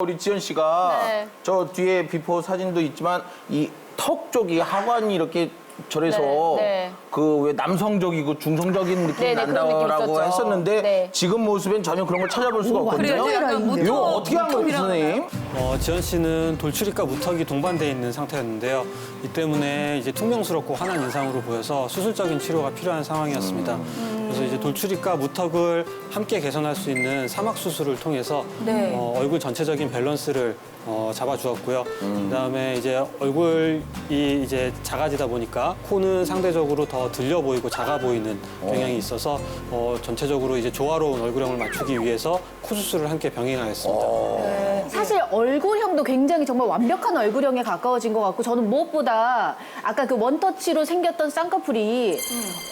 우리 지연 씨가 네. 저 뒤에 비포 사진도 있지만 이 턱 쪽이 하관이 이렇게 저래서 네, 네. 그 왜 남성적이고 중성적인 느낌이 네, 네, 그런 느낌 난다라고 있었죠. 했었는데 네. 지금 모습엔 전혀 그런 걸 찾아볼 수가 없거든요. 그래요. 약간 어떻게 한 거예요, 선생님? 어, 지연 씨는 돌출입과 무턱이 동반되어 있는 상태였는데요. 이 때문에 이제 퉁명스럽고 환한 인상으로 보여서 수술적인 치료가 필요한 상황이었습니다. 그래서 이제 돌출입과 무턱을 함께 개선할 수 있는 사막 수술을 통해서 네. 어, 얼굴 전체적인 밸런스를 어, 잡아주었고요. 그다음에 이제 얼굴이 이제 작아지다 보니까 코는 상대적으로 더 들려 보이고 작아 보이는 경향이 있어서 어, 전체적으로 이제 조화로운 얼굴형을 맞추기 위해서 코 수술을 함께 병행하였습니다. 사실 얼굴형도 굉장히 정말 완벽한 얼굴형에 가까워진 것 같고 저는 무엇보다 아까 그 원터치로 생겼던 쌍꺼풀이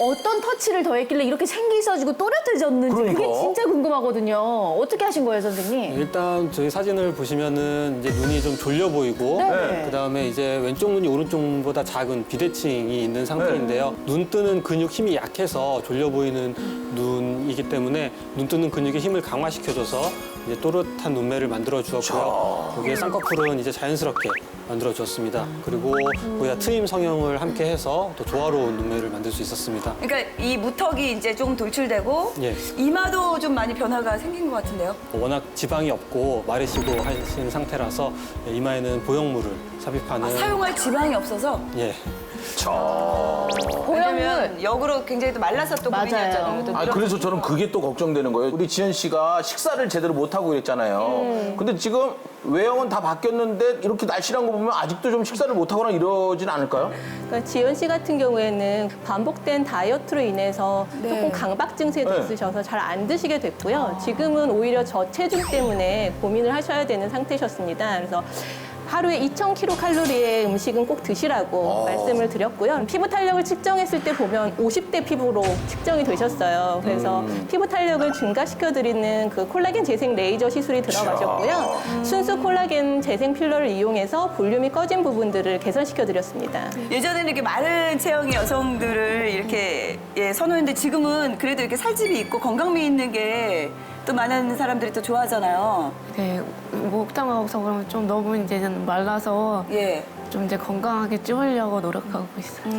어떤 터치를 더했길래 이렇게 생기셔지고 또렷해졌는지 그게 그러니까. 진짜 궁금하거든요. 어떻게 하신 거예요, 선생님? 일단 저희 사진을 보시면은 이제 눈이 좀 졸려 보이고 네. 그다음에 이제 왼쪽 눈이 오른쪽 눈보다 작은 비대칭이 있는 상태인데요. 눈 뜨는 근육 힘이 약해서 졸려 보이는 눈이기 때문에 눈 뜨는 근육의 힘을 강화시켜줘서 이제 또렷한 눈매를 만들어 주었고요. 여기에 쌍꺼풀은 이제 자연스럽게 만들어 주었습니다. 그리고 거기다 트임 성형을 함께 해서 더 조화로운 눈매를 만들 수 있었습니다. 그러니까 이 무턱이 이제 좀 돌출되고 예. 이마도 좀 많이 변화가 생긴 것 같은데요. 워낙 지방이 없고 마르시고 하신 상태라서 이마에는 보형물을 삽입하는 아, 사용할 지방이 없어서 예. 보형물. 왜냐면 역으로 굉장히 또 말랐었던 맞아요. 고민이었잖아요. 또 아 그래서 저는 그게 또 걱정되는 거예요. 우리 지연 씨가 식사를 제대로 못 하고 그랬잖아요. 음. 근데 지금 외형은 다 바뀌었는데 이렇게 날씬한 거 보면 아직도 좀 식사를 못 하거나 이러진 않을까요? 그러니까 지연 씨 같은 경우에는 반복된 다이어트로 인해서 네. 조금 강박 증세도 네. 있으셔서 잘 안 드시게 됐고요. 지금은 오히려 저체중 때문에 고민을 하셔야 되는 상태셨습니다. 그래서 하루에 2,000kcal의 음식은 꼭 드시라고 말씀을 드렸고요. 피부 탄력을 측정했을 때 보면 50대 피부로 측정이 되셨어요. 그래서 피부 탄력을 증가시켜 드리는 그 콜라겐 재생 레이저 시술이 들어가셨고요. 순수 콜라겐 재생 필러를 이용해서 볼륨이 꺼진 부분들을 개선시켜 드렸습니다. 예전에는 이렇게 마른 체형의 여성들을 이렇게 예, 선호했는데 지금은 그래도 이렇게 살집이 있고 건강미 있는 게 또 많은 사람들이 또 좋아하잖아요. 네, 목탕하고서 그러면 좀 너무 이제는 말라서 예. 좀 이제 건강하게 찌우려고 노력하고 있어요.